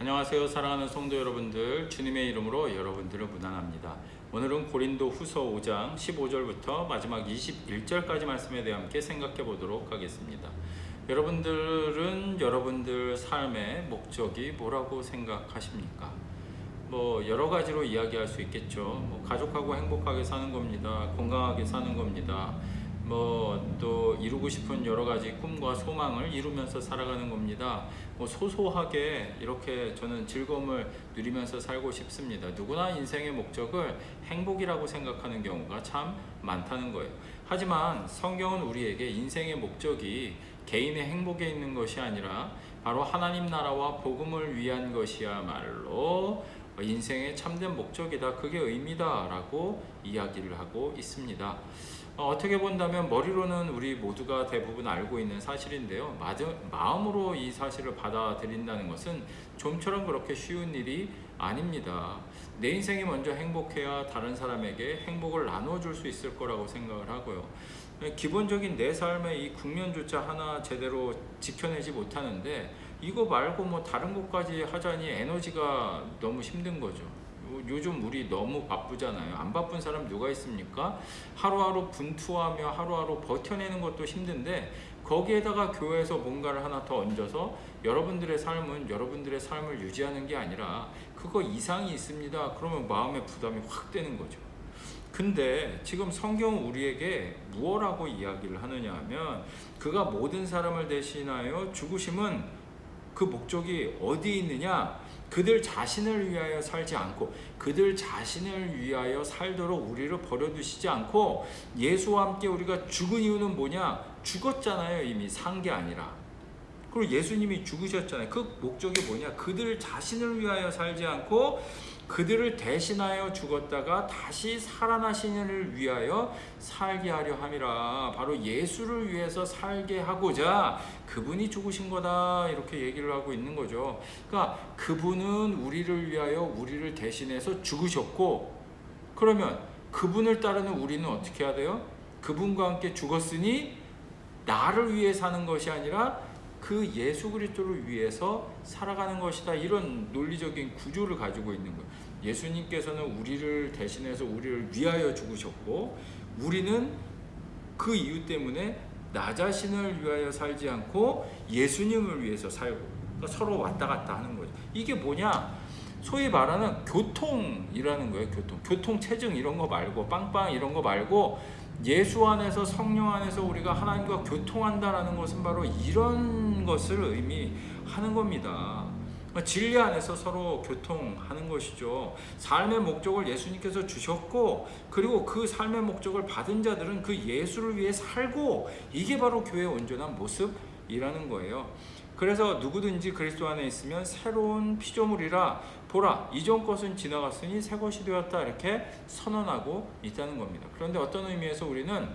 안녕하세요. 사랑하는 성도 여러분들 주님의 이름으로 여러분들을 문안합니다. 오늘은 고린도 후서 5장 15절부터 마지막 21절까지 말씀에 대해 함께 생각해 보도록 하겠습니다. 여러분들은 여러분들 삶의 목적이 뭐라고 생각하십니까? 뭐 여러 가지로 이야기할 수 있겠죠. 뭐 가족하고 행복하게 사는 겁니다. 건강하게 사는 겁니다 뭐 또 이루고 싶은 여러 가지 꿈과 소망을 이루면서 살아가는 겁니다. 뭐 소소하게 이렇게 저는 즐거움을 누리면서 살고 싶습니다. 누구나 인생의 목적을 행복이라고 생각하는 경우가 참 많다는 거예요. 하지만 성경은 우리에게 인생의 목적이 개인의 행복에 있는 것이 아니라 바로 하나님 나라와 복음을 위한 것이야말로 인생의 참된 목적이다. 그게 의미다라고 이야기를 하고 있습니다. 어, 어떻게 본다면 머리로는 우리 모두가 대부분 알고 있는 사실인데요. 마음으로 이 사실을 받아들인다는 것은 좀처럼 그렇게 쉬운 일이 아닙니다. 내 인생이 먼저 행복해야 다른 사람에게 행복을 나눠줄 수 있을 거라고 생각을 하고요. 기본적인 내 삶의 이 국면조차 하나 제대로 지켜내지 못하는데 이거 말고 뭐 다른 것까지 하자니 에너지가 너무 힘든 거죠. 요즘 우리 너무 바쁘잖아요. 안 바쁜 사람 누가 있습니까? 하루하루 분투하며 하루하루 버텨내는 것도 힘든데 거기에다가 교회에서 뭔가를 하나 더 얹어서 여러분들의 삶은 여러분들의 삶을 유지하는 게 아니라 그거 이상이 있습니다. 그러면 마음의 부담이 확 되는 거죠. 근데 지금 성경은 우리에게 무엇라고 이야기를 하느냐 하면 그가 모든 사람을 대신하여 죽으심은 그 목적이 어디 있느냐? 그들 자신을 위하여 살지 않고 그들 자신을 위하여 살도록 우리를 버려두시지 않고 예수와 함께 우리가 죽은 이유는 뭐냐? 죽었잖아요. 이미 산 게 아니라. 그리고 예수님이 죽으셨잖아요. 그 목적이 뭐냐? 그들 자신을 위하여 살지 않고 그들을 대신하여 죽었다가 다시 살아나신 이를 위하여 살게 하려 함이라. 바로 예수를 위해서 살게 하고자 그분이 죽으신 거다. 이렇게 얘기를 하고 있는 거죠. 그러니까 그분은 우리를 위하여 우리를 대신해서 죽으셨고 그러면 그분을 따르는 우리는 어떻게 해야 돼요? 그분과 함께 죽었으니 나를 위해 사는 것이 아니라 그 예수 그리스도를 위해서 살아가는 것이다. 이런 논리적인 구조를 가지고 있는 거예요. 예수님께서는 우리를 대신해서 우리를 위하여 죽으셨고 우리는 그 이유 때문에 나 자신을 위하여 살지 않고 예수님을 위해서 살고 그러니까 서로 왔다 갔다 하는 거죠. 이게 뭐냐? 소위 말하는 교통이라는 거예요. 교통. 교통 체증 이런 거 말고 빵빵 이런 거 말고 예수 안에서 성령 안에서 우리가 하나님과 교통한다라는 것은 바로 이런 것을 의미하는 겁니다. 진리 안에서 서로 교통하는 것이죠. 삶의 목적을 예수님께서 주셨고, 그리고 그 삶의 목적을 받은 자들은 그 예수를 위해 살고, 이게 바로 교회의 온전한 모습 이라는 거예요. 그래서 누구든지 그리스도 안에 있으면 새로운 피조물이라 보라 이전 것은 지나갔으니 새 것이 되었다 이렇게 선언하고 있다는 겁니다. 그런데 어떤 의미에서 우리는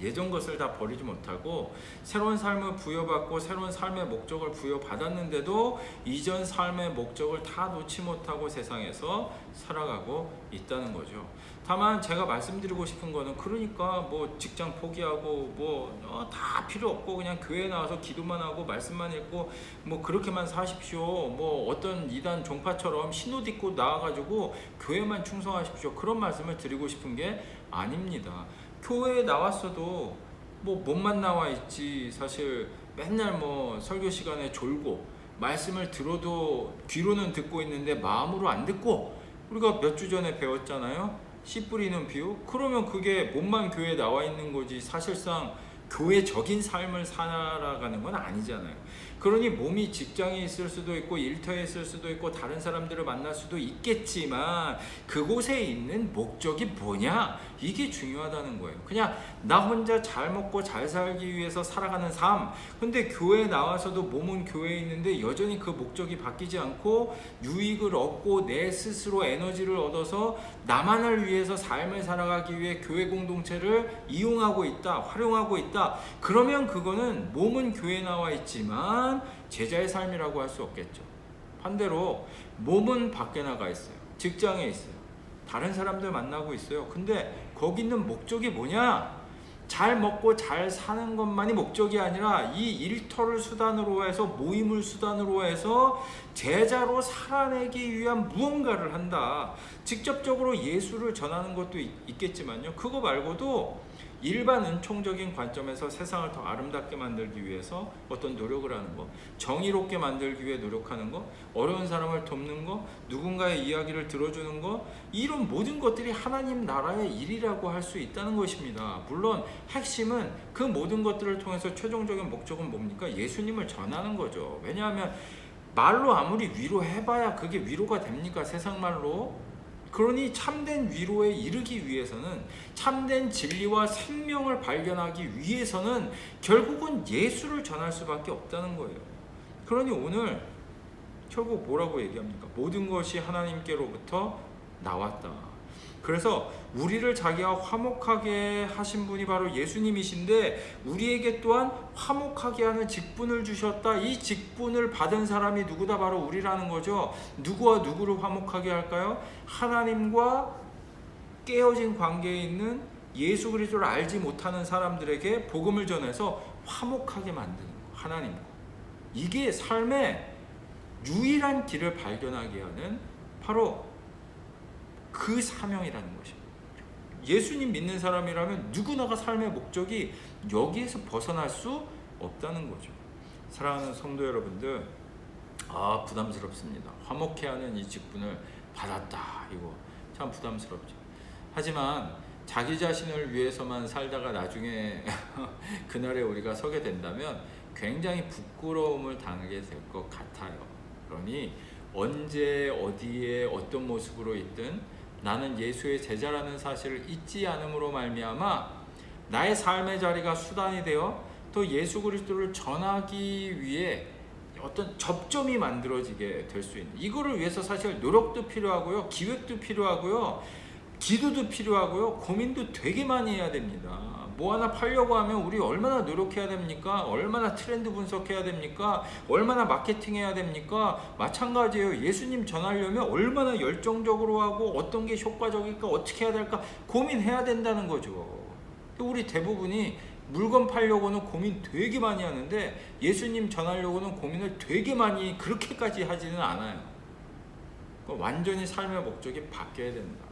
예전 것을 다 버리지 못하고 새로운 삶을 부여받고 새로운 삶의 목적을 부여받았는데도 이전 삶의 목적을 다 놓지 못하고 세상에서 살아가고 있다는 거죠. 다만 제가 말씀드리고 싶은 거는 그러니까 뭐 직장 포기하고 뭐다 어, 필요 없고 그냥 교회 나와서 기도만 하고 말씀만 읽고 뭐 그렇게만 사십시오. 뭐 어떤 이단 종파처럼 신옷 입고 나와가지고 교회만 충성하십시오. 그런 말씀을 드리고 싶은 게 아닙니다. 교회에 나왔어도 뭐 몸만 나와 있지 사실 맨날 뭐 설교 시간에 졸고 말씀을 들어도 귀로는 듣고 있는데 마음으로 안 듣고 우리가 몇 주 전에 배웠잖아요. 씨 뿌리는 비유. 그러면 그게 몸만 교회에 나와 있는 거지 사실상 교회적인 삶을 살아가는 건 아니잖아요. 그러니 몸이 직장에 있을 수도 있고 일터에 있을 수도 있고 다른 사람들을 만날 수도 있겠지만 그곳에 있는 목적이 뭐냐? 이게 중요하다는 거예요. 그냥 나 혼자 잘 먹고 잘 살기 위해서 살아가는 삶. 근데 교회에 나와서도 몸은 교회에 있는데 여전히 그 목적이 바뀌지 않고 유익을 얻고 내 스스로 에너지를 얻어서 나만을 위해서 삶을 살아가기 위해 교회 공동체를 이용하고 있다, 활용하고 있다. 그러면 그거는 몸은 교회에 나와 있지만 제자의 삶이라고 할 수 없겠죠. 반대로 몸은 밖에 나가 있어요. 직장에 있어요. 다른 사람들 만나고 있어요. 근데 거기 있는 목적이 뭐냐? 잘 먹고 잘 사는 것만이 목적이 아니라 이 일터를 수단으로 해서 모임을 수단으로 해서 제자로 살아내기 위한 무언가를 한다. 직접적으로 예수를 전하는 것도 있- 있겠지만요. 그거 말고도 일반 은총적인 관점에서 세상을 더 아름답게 만들기 위해서 어떤 노력을 하는 거, 정의롭게 만들기 위해 노력하는 거, 어려운 사람을 돕는 거, 누군가의 이야기를 들어주는 거, 이런 모든 것들이 하나님 나라의 일이라고 할 수 있다는 것입니다. 물론 핵심은 그 모든 것들을 통해서 최종적인 목적은 뭡니까? 예수님을 전하는 거죠. 왜냐하면 말로 아무리 위로해봐야 그게 위로가 됩니까? 세상 말로. 그러니 참된 위로에 이르기 위해서는 참된 진리와 생명을 발견하기 위해서는 결국은 예수를 전할 수밖에 없다는 거예요. 그러니 오늘 결국 뭐라고 얘기합니까? 모든 것이 하나님께로부터 나왔다. 그래서 우리를 자기와 화목하게 하신 분이 바로 예수님이신데 우리에게 또한 화목하게 하는 직분을 주셨다. 이 직분을 받은 사람이 누구다? 바로 우리라는 거죠. 누구와 누구를 화목하게 할까요? 하나님과 깨어진 관계에 있는 예수 그리스도를 알지 못하는 사람들에게 복음을 전해서 화목하게 만드는 거. 하나님과. 이게 삶의 유일한 길을 발견하게 하는 바로 그 사명이라는 것입니다. 예수님 믿는 사람이라면 누구나가 삶의 목적이 여기에서 벗어날 수 없다는 거죠. 사랑하는 성도 여러분들, 아 부담스럽습니다. 화목해 하는 이 직분을 받았다. 이거 참 부담스럽죠. 하지만 자기 자신을 위해서만 살다가 나중에 그날에 우리가 서게 된다면 굉장히 부끄러움을 당하게 될 것 같아요. 그러니 언제 어디에 어떤 모습으로 있든 나는 예수의 제자라는 사실을 잊지 않음으로 말미암아 나의 삶의 자리가 수단이 되어 또 예수 그리스도를 전하기 위해 어떤 접점이 만들어지게 될 수 있는 이거를 위해서 사실 노력도 필요하고요 기획도 필요하고요 기도도 필요하고요 고민도 되게 많이 해야 됩니다 뭐 하나 팔려고 하면 우리 얼마나 노력해야 됩니까? 얼마나 트렌드 분석해야 됩니까? 얼마나 마케팅 해야 됩니까? 마찬가지예요. 예수님 전하려면 얼마나 열정적으로 하고 어떤 게 효과적일까 어떻게 해야 될까 고민해야 된다는 거죠. 우리 대부분이 물건 팔려고는 고민 되게 많이 하는데 예수님 전하려고는 고민을 되게 많이 그렇게까지 하지는 않아요. 완전히 삶의 목적이 바뀌어야 된다.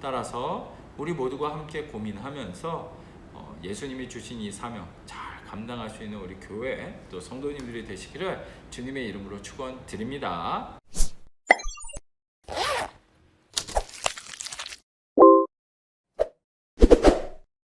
따라서 우리 모두가 함께 고민하면서 어, 예수님이 주신 이 사명 잘 감당할 수 있는 우리 교회 또 성도님들이 되시기를 주님의 이름으로 축원드립니다.